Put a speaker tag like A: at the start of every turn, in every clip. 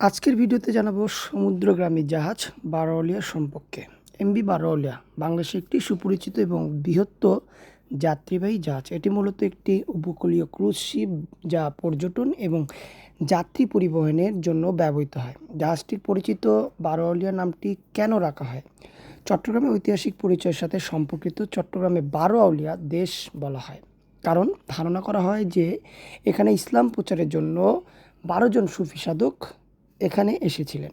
A: আজকের ভিডিওতে জানাব সমুদ্রগ্রামী জাহাজ বারোয়ালিয়া সম্পর্কে। এমবি বারোয়ালিয়া বাংলাদেশে একটি সুপরিচিত এবং বৃহত্তর যাত্রীবাহী জাহাজ। এটি মূলত একটি উপকূলীয় ক্রুজ শিপ যা পর্যটন এবং যাত্রী পরিবহনের জন্য ব্যবহৃত হয়। জাহাজটির পরিচিত বারোয়ালিয়া নামটি কেন রাখা হয়? চট্টগ্রামের ঐতিহাসিক পরিচয়ের সাথে সম্পর্কিত চট্টগ্রামে বারো আউলিয়া দেশ বলা হয়। কারণ ধারণা করা হয় যে এখানে ইসলাম প্রচারের জন্য বারো জন সুফি সাধক এখানে এসেছিলেন।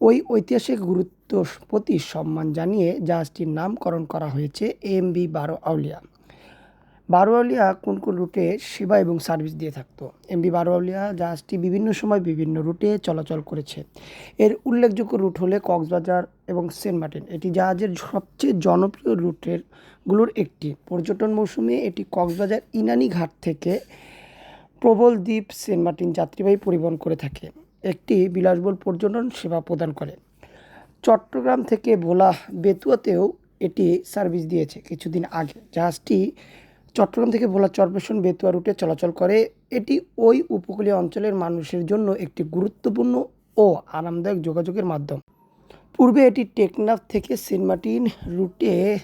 A: ওই ঐতিহাসিক গুরুত্ব প্রতি সম্মান জানিয়ে জাহাজটির নামকরণ করা হয়েছে এম বি বারো আউলিয়া। বারো আউলিয়া কোন কোন রুটে সেবা এবং সার্ভিস দিয়ে থাকতো? এমবি বারো আউলিয়া জাহাজটি বিভিন্ন সময় বিভিন্ন রুটে চলাচল করেছে। এর উল্লেখযোগ্য রুট হলে কক্সবাজার এবং সেন্ট মার্টিন। এটি জাহাজের সবচেয়ে জনপ্রিয় রুটেরগুলোর একটি। পর্যটন মৌসুমে এটি কক্সবাজার ইনানি ঘাট থেকে প্রবল দ্বীপ সেন্ট মার্টিন যাত্রীবাহী পরিবহন করে থাকে। একটি বিলাসবহুল পর্যটন সেবা প্রদান করে। চট্টগ্রাম থেকে ভোলা বেতুয়াতেও এটি সার্ভিস দিয়েছে। কিছুদিন আগে জাহাজটি চট্টগ্রাম থেকে ভোলা চরপেশন বেতুয়া রুটে চলাচল করে। এটি ওই উপকূলীয় অঞ্চলের মানুষের জন্য একটি গুরুত্বপূর্ণ ও আরামদায়ক যোগাযোগের মাধ্যম। পূর্বে এটি টেকনাফ থেকে সেন্ট মার্টিন রুটে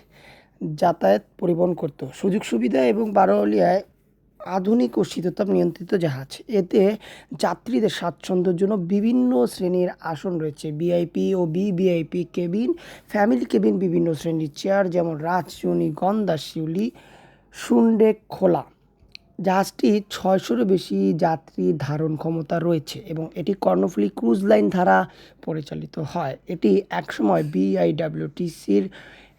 A: যাতায়াত পরিবহন করত। সুযোগ সুবিধা এবং বারোয়ালিয়ায় আধুনিক ও শীততাপ নিয়ন্ত্রিত জাহাজ। এতে যাত্রীদের স্বাচ্ছন্দ্যের জন্য বিভিন্ন শ্রেণির আসন রয়েছে। ভিআইপি ও বিভিআইপি কেবিন, ফ্যামিলি কেবিন, বিভিন্ন শ্রেণির চেয়ার যেমন রাজচুনি গন্দা, শিউলি সুন্ডে খোলা। জাহাজটি ছয়শোরও বেশি যাত্রী ধারণ ক্ষমতা রয়েছে এবং এটি কর্ণফুলী ক্রুজ লাইন দ্বারা পরিচালিত হয়। এটি একসময় বিআইডব্লিউটিসির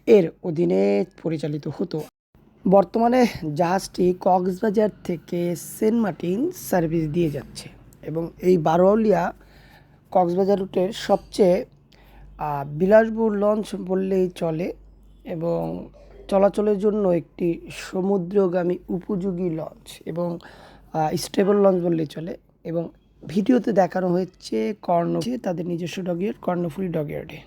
A: এর অধীনে পরিচালিত হতো। বর্তমানে জাহাজটি কক্সবাজার থেকে সেন্ট মার্টিন সার্ভিস দিয়ে যাচ্ছে এবং এই বারোয়ালিয়া কক্সবাজার রুটের সবচেয়ে আহ, বিলাসবহুল লঞ্চ বললেই চলে এবং চলাচলের জন্য একটি সমুদ্রগামী উপযোগী লঞ্চ এবং স্টেবল লঞ্চ বললেই চলে এবং ভিডিওতে দেখানো হয়েছে কর্ণ তাদের নিজস্ব ডগিয়ার্ড কর্ণফুলি ডগিয়ার্ডে